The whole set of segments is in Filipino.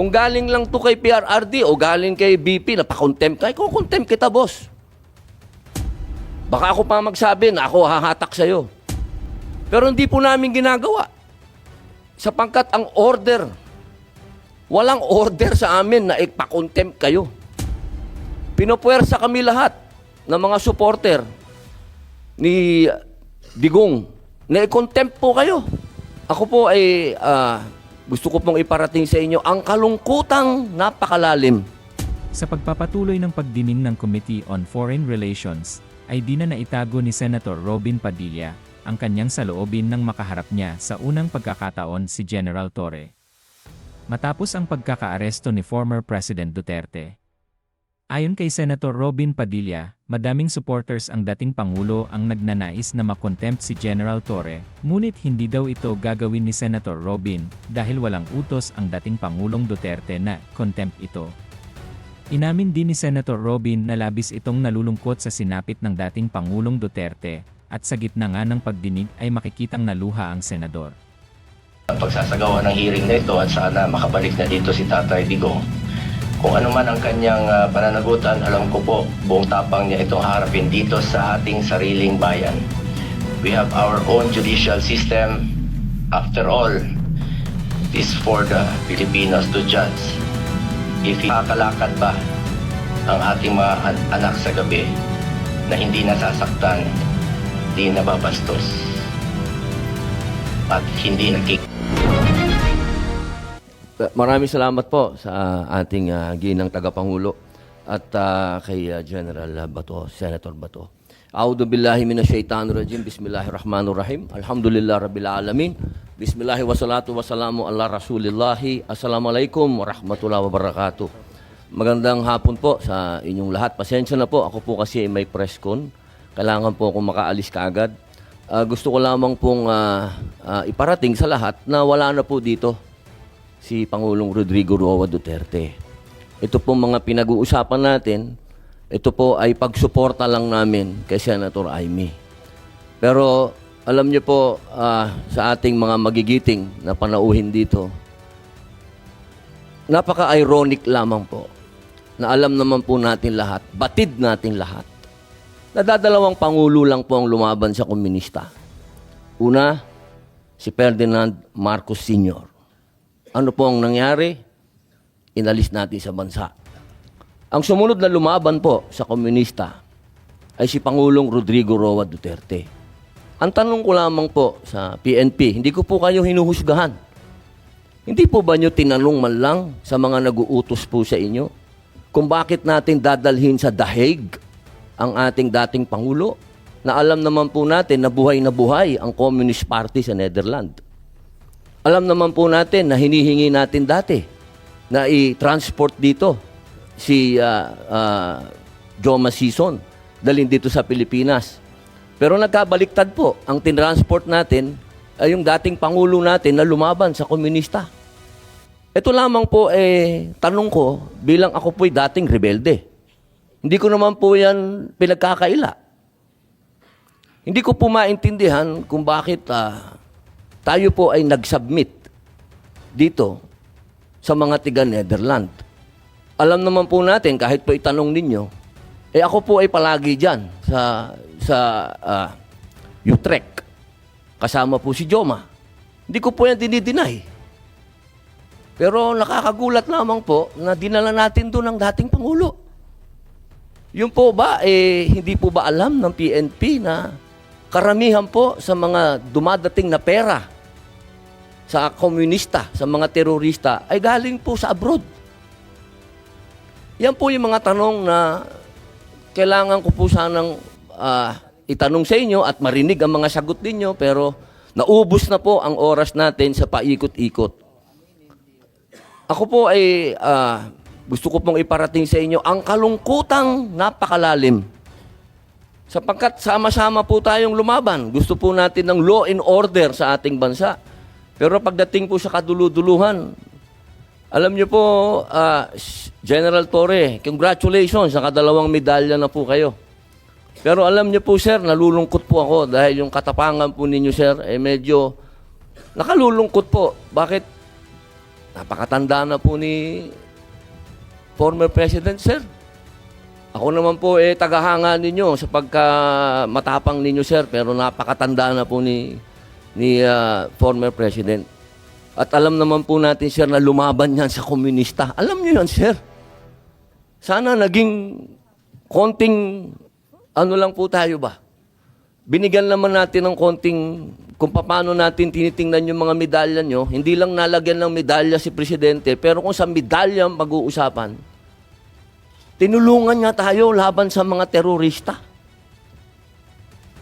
Kung galing lang to kay PRRD o galing kay BP, napakontempt ka, iko-contempt kita, boss. Baka ako pa magsabi na ako hahatak sa'yo. Pero hindi po namin ginagawa. Sapangkat ang order, walang order sa amin na ipakontempt kayo. Pinupuwersa kami lahat ng mga supporter ni Digong na i-contempt po kayo. Ako po ay ah, gusto ko pong iparating sa inyo ang kalungkutang napakalalim. Sa pagpapatuloy ng pagdinig ng Committee on Foreign Relations, ay di na naitago ni Senator Robin Padilla ang kanyang saloobin nang makaharap niya sa unang pagkakataon si General Torre. Matapos ang pagkakaaresto ni former President Duterte. Ayon kay Senator Robin Padilla, madaming supporters ang dating Pangulo ang nagnanais na makontempt si General Torre, ngunit hindi daw ito gagawin ni Senator Robin dahil walang utos ang dating Pangulong Duterte na contempt ito. Inamin din ni Senator Robin na labis itong nalulungkot sa sinapit ng dating Pangulong Duterte at sa gitna nga ng pagdinig ay makikitang naluha ang senador. pagsasagawa ng hearing na ito at sana makabalik na dito si Tatay Digong. Kung ano man ang kanyang ah, pananagutan, alam ko po, buong tapang niya itong harapin dito sa ating sariling bayan. We have our own judicial system. After all, it is for the Filipinos to judge. If kakalakad ba ang ating mga an- anak sa gabi na hindi nasasaktan, hindi nababastos, at hindi nakik Maraming salamat po sa ating ah, ginang tagapangulo at ah, kay ah, General Bato, Senator Bato. A'udhu billahi minasyaitanir rajim. Bismillahirrahmanirrahim. Alhamdulillah rabbil alamin. Bismillahi wassalatu wassalamu ala rasulillahi. Assalamualaikum warahmatullahi wabarakatuh. Magandang hapon po sa inyong lahat. Pasensya na po, ako po kasi may press con. Kailangan po akong makaalis kaagad. Ah, gusto ko lamang pong ah, ah, iparating sa lahat na wala na po dito si Pangulong Rodrigo Roa Duterte. Ito po mga pinag-uusapan natin, ito po ay pagsuporta lang namin kay Senator Amy. Pero alam niyo po ah, sa ating mga magigiting na panauhin dito, napaka-ironic lamang po na alam naman po natin lahat, batid natin lahat, nadadalawang pangulo lang po ang lumaban sa komunista. Una, si Ferdinand Marcos Sr. Ano po ang nangyari? Inalis natin sa bansa. Ang sumunod na lumaban po sa komunista ay si Pangulong Rodrigo Roa Duterte. Ang tanong ko lamang po sa PNP, hindi ko po kayo hinuhusgahan. Hindi po ba nyo tinanong man lang sa mga naguutos po sa inyo kung bakit natin dadalhin sa dahig ang ating dating Pangulo na alam naman po natin na buhay na buhay ang Communist Party sa Netherlands. Alam naman po natin na hinihingi natin dati na i-transport dito si ah, ah, Joma Sison dalhin dito sa Pilipinas. Pero nagkabaliktad po, ang tinransport natin ay yung dating pangulo natin na lumaban sa komunista. Ito lamang po eh tanong ko bilang ako po'y dating rebelde. Hindi ko naman po yan pinagkakaila. Hindi ko po maintindihan kung bakit ah, tayo po ay nag-submit dito sa mga tiga Netherland. Alam naman po natin, kahit po itanong ninyo, eh ako po ay palagi dyan sa, sa ah, Utrecht. Kasama po si Joma. Hindi ko po yan dinideny. Pero nakakagulat lamang po na dinala natin doon ang dating Pangulo. Yun po ba, eh, hindi po ba alam ng PNP na karamihan po sa mga dumadating na pera sa komunista, sa mga terorista, ay galing po sa abroad. Yan po yung mga tanong na kailangan ko po sanang ah, itanong sa inyo at marinig ang mga sagot ninyo, pero naubos na po ang oras natin sa paikot-ikot. Ako po ay ah, gusto ko pong iparating sa inyo ang kalungkutang napakalalim. Sapagkat sama-sama po tayong lumaban. Gusto po natin ng law and order sa ating bansa. Pero pagdating po sa kaduluduluhan, alam niyo po, ah, General Torre, congratulations, nakadalawang medalya na po kayo. Pero alam niyo po, sir, nalulungkot po ako dahil yung katapangan po ninyo, sir, eh medyo nakalulungkot po. Bakit napakatanda na po ni former President, sir. Ako naman po eh tagahanga ninyo sa pagka matapang ninyo, sir, pero napakatanda na po ni ni ah, former President. At alam naman po natin, sir, na lumaban yan sa komunista. Alam niyo yan, sir. Sana naging konting ano lang po tayo ba? Binigyan naman natin ng konting kung paano natin tinitingnan yung mga medalya nyo. Hindi lang nalagyan ng medalya si Presidente, pero kung sa medalya ang pag-uusapan, tinulungan niya tayo laban sa mga terorista.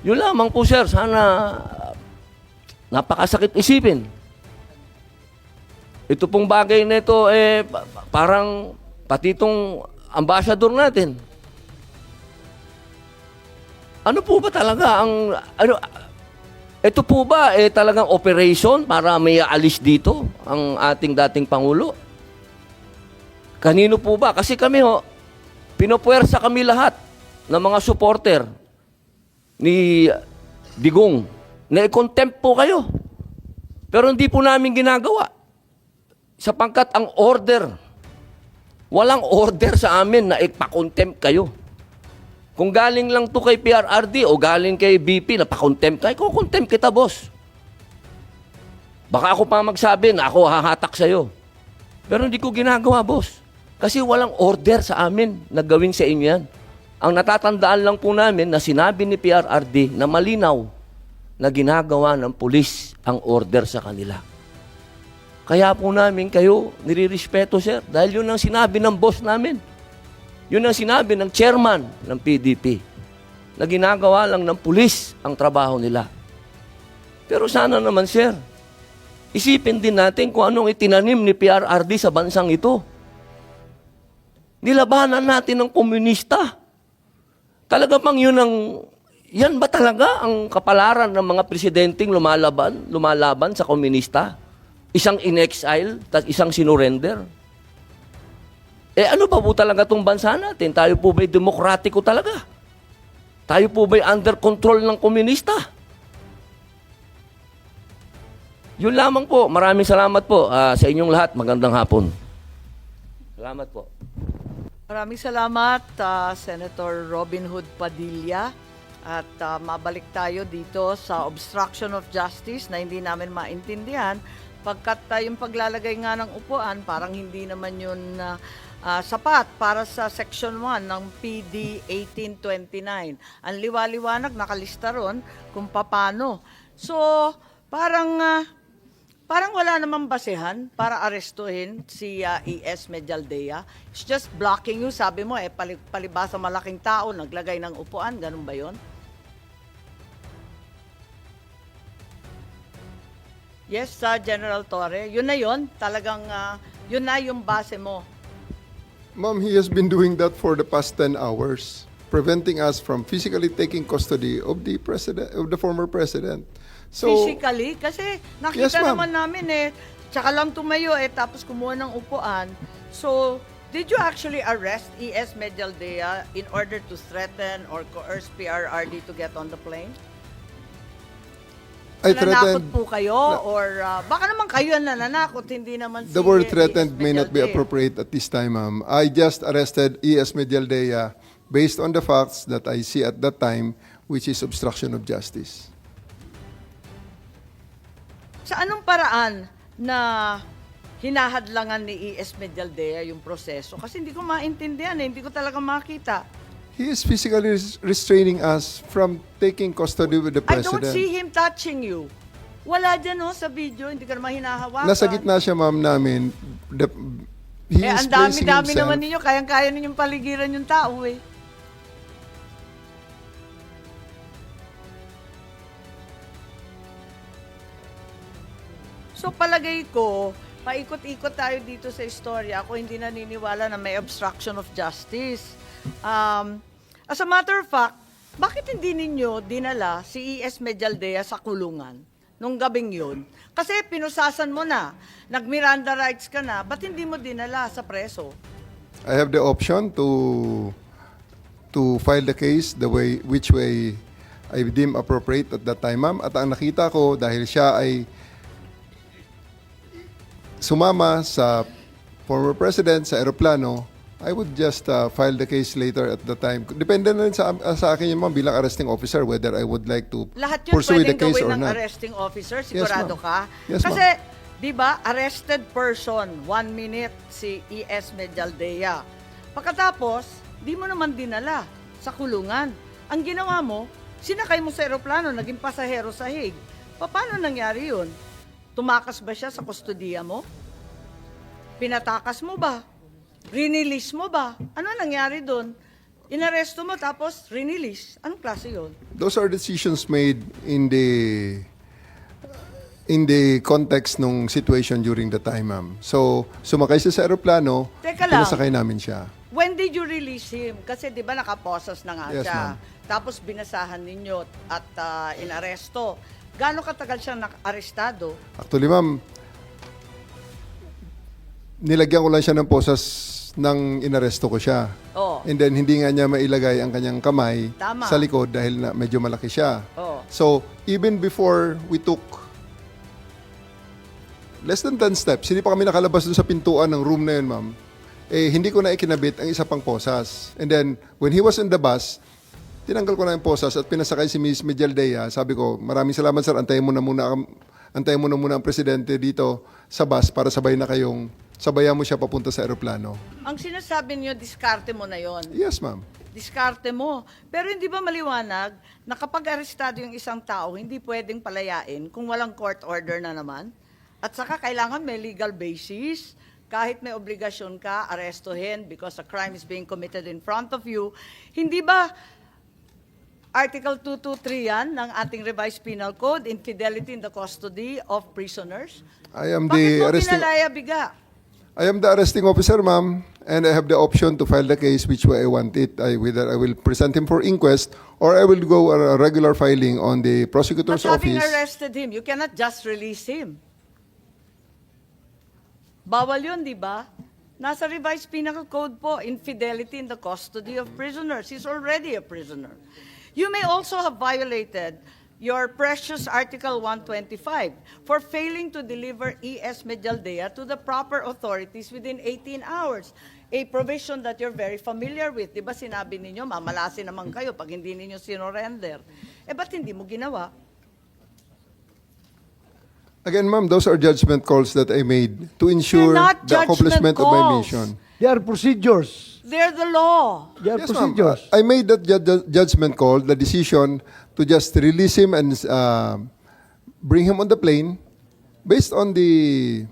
Yun lamang po, sir. Sana napakasakit isipin. Ito pong bagay na ito, eh, pa- pa- parang pati itong ambassador natin. Ano po ba talaga ang ano ito po ba eh talagang operation para may aalis dito ang ating dating pangulo? Kanino po ba? Kasi kami ho, pinopuwersa kami lahat ng mga supporter ni Digong na i-contempt po kayo. Pero hindi po namin ginagawa. Sapangkat ang order, walang order sa amin na ipakontempt kayo. Kung galing lang to kay PRRD o galing kay BP na pa-contempt ka, iko-contempt kita, boss. Baka ako pa magsabi na ako hahatak sa'yo. Pero hindi ko ginagawa, boss. Kasi walang order sa amin na gawin sa inyo yan. Ang natatandaan lang po namin na sinabi ni PRRD na malinaw na ginagawa ng pulis ang order sa kanila. Kaya po namin kayo nirirespeto, sir. Dahil yun ang sinabi ng boss namin. Yun ang sinabi ng chairman ng PDP na ginagawa lang ng pulis ang trabaho nila. Pero sana naman, sir, isipin din natin kung anong itinanim ni PRRD sa bansang ito. Nilabanan natin ng komunista. Talaga bang yun ang, yan ba talaga ang kapalaran ng mga presidenteng lumalaban, lumalaban sa komunista? Isang in-exile, tas isang sinurrender? Eh ano ba po talaga itong bansa natin? Tayo po ba'y demokratiko talaga? Tayo po ba'y under control ng komunista? Yun lamang po. Maraming salamat po ah, sa inyong lahat. Magandang hapon. Salamat po. Maraming salamat, ah, Senator Robin Hood Padilla. At ah, mabalik tayo dito sa obstruction of justice na hindi namin maintindihan pagkat ah, yung paglalagay nga ng upuan parang hindi naman yun ah, ah, sapat para sa Section 1 ng PD 1829. Ang liwa-liwanag nakalista ron kung paano. So, parang ah, Parang wala namang basehan para arestuhin si ah, ES Medialdea. It's just blocking you. Sabi mo, eh, pali- palibasa malaking tao, naglagay ng upuan. Ganun ba yon? Yes, sa General Torre. Yun na yun. Talagang, ah, yun na yung base mo. Ma'am, he has been doing that for the past 10 hours, preventing us from physically taking custody of the president, of the former president. So, Physically? Kasi nakita Yes, ma'am. naman namin eh, tsaka lang tumayo eh, tapos kumuha ng upuan. So, did you actually arrest ES Medialdea in order to threaten or coerce PRRD to get on the plane? I Nanakot threatened, po kayo or ah, baka naman kayo ang nananakot, hindi naman si the word ES threatened may not be Medialdea. appropriate at this time, ma'am. I just arrested E.S. Medialdea based on the facts that I see at that time, which is obstruction of justice. Sa anong paraan na hinahadlangan ni ES Medialdea yung proseso? Kasi hindi ko maintindihan eh, hindi ko talaga makita. He is physically res- restraining us from taking custody with the I don't president. see him touching you. Wala dyan oh, sa video, hindi ka naman hinahawakan. Nasa gitna siya, ma'am, namin. The, he Eh, is ang dami-dami placing naman himself- ninyo, kayang-kaya ninyong paligiran yung tao eh. So palagay ko, paikot-ikot tayo dito sa istorya. Ako hindi naniniwala na may obstruction of justice. Um, as a matter of fact, bakit hindi ninyo dinala si ES Medialdea sa kulungan nung gabing yun? Kasi pinusasan mo na, nag-Miranda rights ka na, ba't hindi mo dinala sa preso? I have the option to to file the case the way which way I deem appropriate at that time, ma'am. At ang nakita ko dahil siya ay sumama sa former president sa eroplano, I would just uh, file the case later at the time. Depende na rin sa, sa akin yun, ma'am, bilang arresting officer, whether I would like to Lahat yun pursue the pwedeng case or gawin ng not. arresting officer, sigurado ka. Yes, Kasi, di ba, arrested person, one minute, si E.S. Medialdea. Pagkatapos, di mo naman dinala sa kulungan. Ang ginawa mo, sinakay mo sa eroplano, naging pasahero sa Hague. Paano nangyari yun? Tumakas ba siya sa kustodiya mo? Pinatakas mo ba? Rinilis mo ba? Ano nangyari doon? Inaresto mo tapos rinilis. Anong klase yun? Those are decisions made in the in the context nung situation during the time, ma'am. So, sumakay siya sa eroplano, Teka lang. pinasakay namin siya. When did you release him? Kasi 'di ba nakaposas na nga Yes, siya. ma'am. Tapos binasahan ninyo at ah, inaresto. Gaano katagal siyang nak-arestado? Actually, ma'am, nilagyan ko lang siya ng posas nang inaresto ko siya. Oh. And then, hindi nga niya mailagay ang kanyang kamay Tama. sa likod dahil na medyo malaki siya. Oh. So, even before we took less than 10 steps, hindi pa kami nakalabas dun sa pintuan ng room na yun, ma'am, eh, hindi ko na ikinabit ang isa pang posas. And then, when he was in the bus, tinanggal ko na yung posas at pinasakay si Miss Medialdea. Sabi ko, maraming salamat sir, antayin mo na muna, ang- antayin mo na muna ang presidente dito sa bus para sabay na kayong, sabayan mo siya papunta sa aeroplano. Ang sinasabi niyo, diskarte mo na yon. Yes, ma'am. Diskarte mo. Pero hindi ba maliwanag na kapag arestado yung isang tao, hindi pwedeng palayain kung walang court order na naman? At saka kailangan may legal basis. Kahit may obligasyon ka, arestuhin because a crime is being committed in front of you. Hindi ba Article 223 yan ng ating revised penal code, infidelity in the custody of prisoners? I am Bakit the mo arresting... pinalaya biga? I am the arresting officer, ma'am, and I have the option to file the case which way I want it. I, whether I will present him for inquest or I will go a regular filing on the prosecutor's But having office. arrested him, you cannot just release him. Bawal yun, di ba? Nasa revised penal code po, infidelity in the custody of prisoners. He's already a prisoner. You may also have violated your precious Article 125 for failing to deliver ES Medialdea to the proper authorities within 18 hours. A provision that you're very familiar with. Di ba sinabi ninyo, mamalasin naman kayo pag hindi ninyo sinorender. Eh, ba't hindi mo ginawa? Again, ma'am, those are judgment calls that I made to ensure not the accomplishment judgment of my calls. mission. They are procedures. They're the law. They are Yes, ma'am. procedures. I made that ju- ju- judgment call, the decision to just release him and uh, bring him on the plane based on the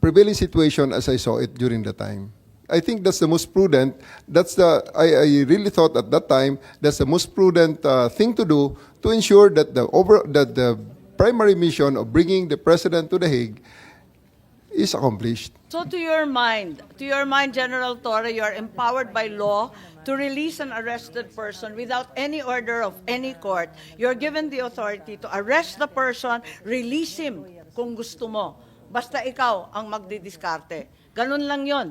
prevailing situation as I saw it during the time. I think that's the most prudent. That's the I, I really thought at that time that's the most prudent uh, thing to do to ensure that the over that the primary mission of bringing the president to the Hague is accomplished. So to your mind, to your mind, General Torre, you are empowered by law to release an arrested person without any order of any court. You're given the authority to arrest the person, release him kung gusto mo. Basta ikaw ang magdidiskarte. Ganun lang yon.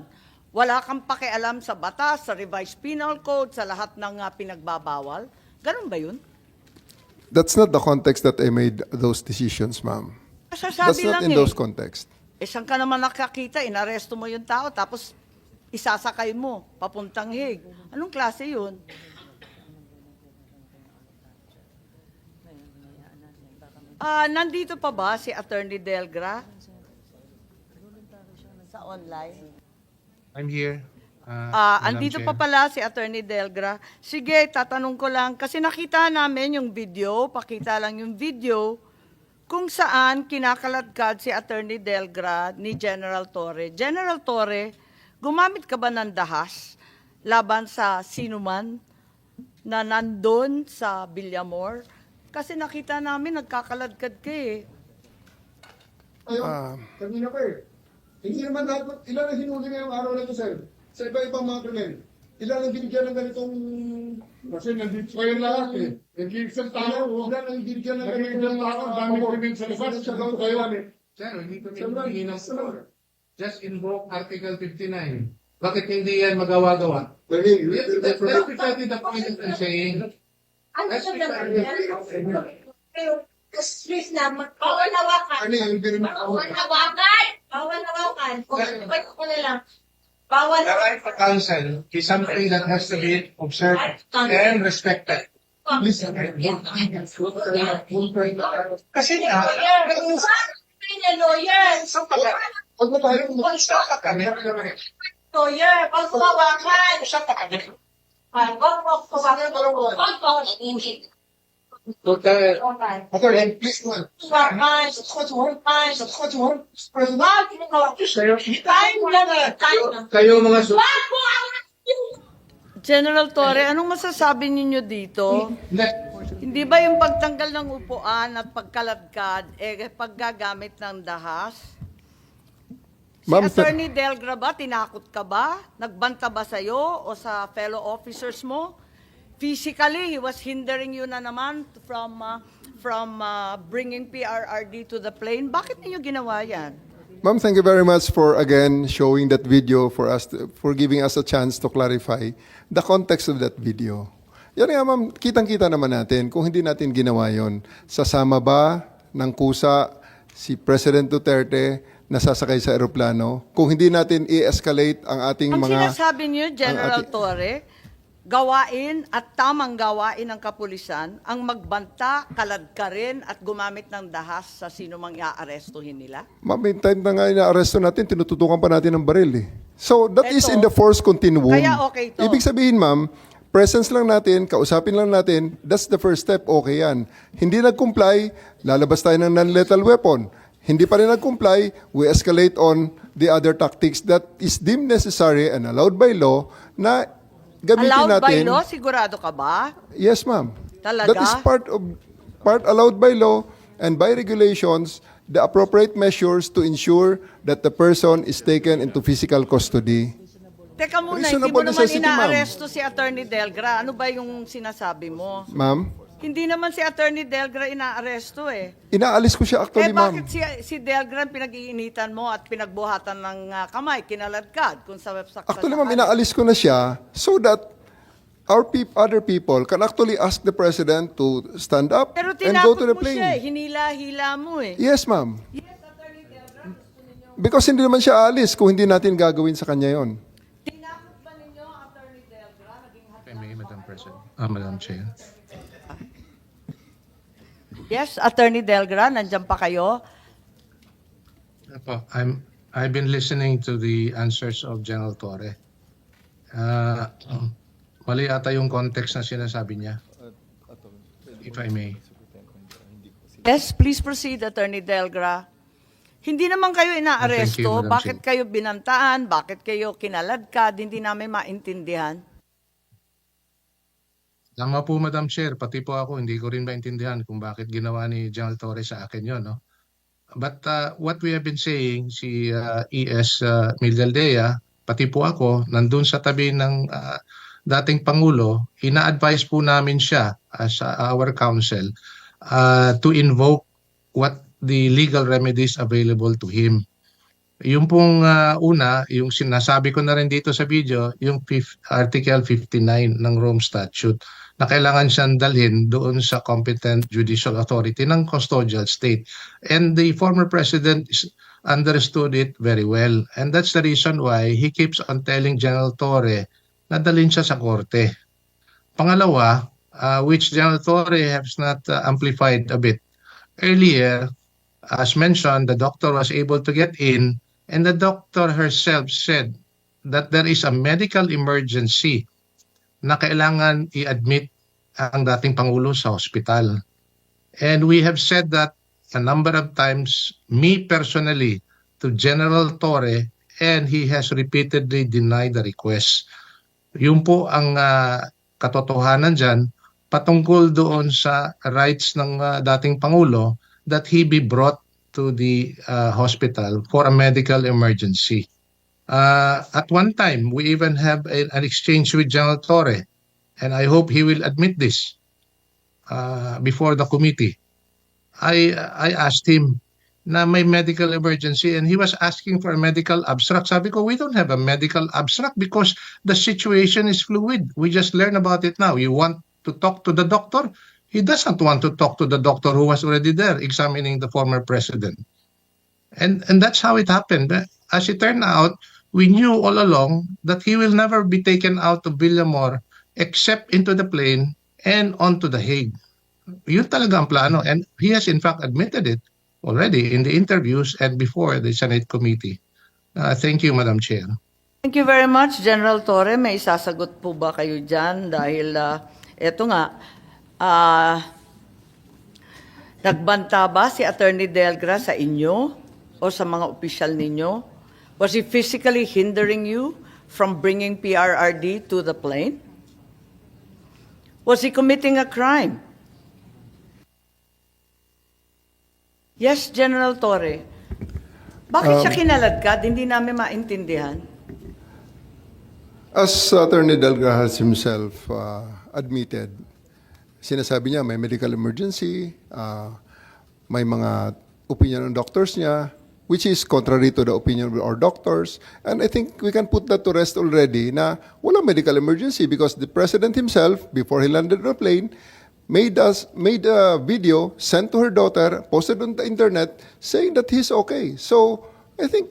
Wala kang pakialam sa batas, sa revised penal code, sa lahat ng ah, pinagbabawal. Ganun ba yun? That's not the context that I made those decisions, ma'am. Sasabi That's not lang in eh. those contexts. Eh, saan ka naman nakakita? Inaresto mo yung tao, tapos isasakay mo, papuntang hig. Anong klase yun? Ah, nandito pa ba si Attorney Delgra? Sa online? I'm here. Uh, Ah, Madam andito Chair. pa pala si Attorney Delgra. Sige, tatanong ko lang kasi nakita namin yung video, pakita lang yung video kung saan kinakaladkad si Attorney Delgra ni General Torre. General Torre, gumamit ka ba ng dahas laban sa sinuman na nandun sa Villamor? Kasi nakita namin nagkakaladkad ka eh. Ah, Kanina pa eh. Hindi naman dapat, ilan ang hinuli ngayong araw na ito, sir? Sa iba-ibang mga krimen. Ilan ang binigyan ng ganitong... Kasi nandito kayo lahat eh. Nag-iisang tao. Ilan ang binigyan ng ganitong tao. Ang dami krimen sa labas. Sa gawin kayo. Sir, hindi kami humingi ng floor. Just invoke Article 59. Bakit hindi yan magawa-gawa? That's precisely the point that I'm saying. Ano? Pero, stress na, magpawalawakan. ano yung hindi rin Magpawalawakan! Bawal Bawal The right to counsel is something that has to be observed and respected. Please, Kasi nga, Lawyer. Sabi niya, lawyer. sa pala, huwag mo tayo Basta ka kami. Lawyer. Pag. Usap pa kami. Mo hawakan. Okay. Hawakan. Okay, please, one. Kayo, kayo mga su... General Torre, anong masasabi ninyo dito? Hindi. Hindi ba yung pagtanggal ng upuan at pagkaladkad, eh, paggagamit ng dahas? Si Ma'am, Attorney Delgra ba, tinakot ka ba? Nagbanta ba sa'yo o sa fellow officers mo? Physically, he was hindering you na naman from, uh, from uh, bringing PRRD to the plane. Bakit ninyo ginawa yan? Ma'am, thank you very much for again showing that video for us, to- for giving us a chance to clarify the context of that video. Yan nga ma'am, kitang-kita naman natin kung hindi natin ginawa yon. Sasama ba ng kusa si President Duterte na sasakay sa eroplano? Kung hindi natin i-escalate ang ating Ang mga... sinasabi niyo, General ati- Torre, gawain at tamang gawain ng kapulisan ang magbanta, kaladkarin at gumamit ng dahas sa sino mang iaarestuhin nila? Ma'am, time na nga inaaresto natin, tinututukan pa natin ng baril eh. So, that is Eto, in the force continuum. kaya okay to. Ibig sabihin, ma'am, presence lang natin, kausapin lang natin, that's the first step, okay yan. Hindi nag-comply, lalabas tayo ng non-lethal weapon. Hindi pa rin nag-comply, we escalate on the other tactics that is deemed necessary and allowed by law na gamitin Allowed by natin. law? Sigurado ka ba? Yes, ma'am. Talaga? That is part of part allowed by law and by regulations the appropriate measures to ensure that the person is taken into physical custody. Teka muna, hindi mo naman inaaresto si Attorney Delgra. Ano ba yung sinasabi mo? Ma'am, Hindi naman si Attorney Delgra inaaresto eh. inaalis ko siya Eh actually, ma'am. bakit si, si Delgra pinag-iinitan mo at pinagbuhatan ng ah, kamay, kinaladkad kung sa website? Actually, ma'am, inaalis ko na siya so that our peop other people can actually ask the president to stand up Pero and go to the mo siya eh. plane. Hinila-hila mo eh. Yes, ma'am. Because hindi naman siya aalis kung hindi natin gagawin sa kanya yon. Tinakot ba ninyo, Attorney Delgra? Naging May Madam President. Ah, Madam Chair. Yes, Attorney Delgra, nandiyan pa kayo. Apo, I'm, I've been listening to the answers of General Torre. Ah, mali ata yung context na sinasabi niya. If I may. Yes, please proceed, Attorney Delgra. Hindi naman kayo inaaresto. you, Bakit kayo binantaan? Bakit kayo kinaladkad? Hindi namin maintindihan. Tama po, Madam Chair. Pati po ako, hindi ko rin maintindihan kung bakit ginawa ni General Torres sa akin yon, no? But uh, what we have been saying, si uh, ES uh, Mildaldea, pati po ako, nandun sa tabi ng uh, dating Pangulo, ina-advise po namin siya as uh, our counsel uh, to invoke what the legal remedies available to him. Yung pong uh, una, yung sinasabi ko na rin dito sa video, yung Article 59 ng Rome Statute na kailangan siyang dalhin doon sa competent judicial authority ng custodial state. And the former president understood it very well. And that's the reason why he keeps on telling General Torre na dalhin siya sa korte. Pangalawa, uh, which General Torre has not uh, amplified a bit, earlier, as mentioned, the doctor was able to get in and the doctor herself said that there is a medical emergency na kailangan i-admit ang dating Pangulo sa hospital. And we have said that a number of times, me personally, to General Torre, and he has repeatedly denied the request. Yun po ang ah, katotohanan dyan patungkol doon sa rights ng ah, dating Pangulo that he be brought to the uh, hospital for a medical emergency. Uh, at one time, we even have a- an exchange with General Torre, and I hope he will admit this uh, before the committee. I I asked him na may medical emergency and he was asking for a medical abstract. Sabi ko, we don't have a medical abstract because the situation is fluid. We just learn about it now. You want to talk to the doctor? He doesn't want to talk to the doctor who was already there examining the former president. And and that's how it happened. As it turned out, we knew all along that he will never be taken out of Villamor except into the plane and onto the Hague. Yun talaga ang plano. And he has in fact admitted it already in the interviews and before the Senate committee. Uh, thank you, Madam Chair. Thank you very much, General Torre. May isasagot po ba kayo dyan? Dahil ah, eto nga, ah, nagbanta ba si Attorney Delgra sa inyo o sa mga opisyal ninyo? Was he physically hindering you from bringing PRRD to the plane? Was he committing a crime? Yes, General Torre. Bakit siya kinaladkad? Hindi namin maintindihan. As Attorney Delgra has himself uh, admitted, sinasabi niya may medical emergency, uh, may mga opinion ng doctors niya, which is contrary to the opinion of our doctors. And I think we can put that to rest already na wala medical emergency because the President himself, before he landed the plane, made us made a video sent to her daughter, posted on the internet, saying that he's okay. So I think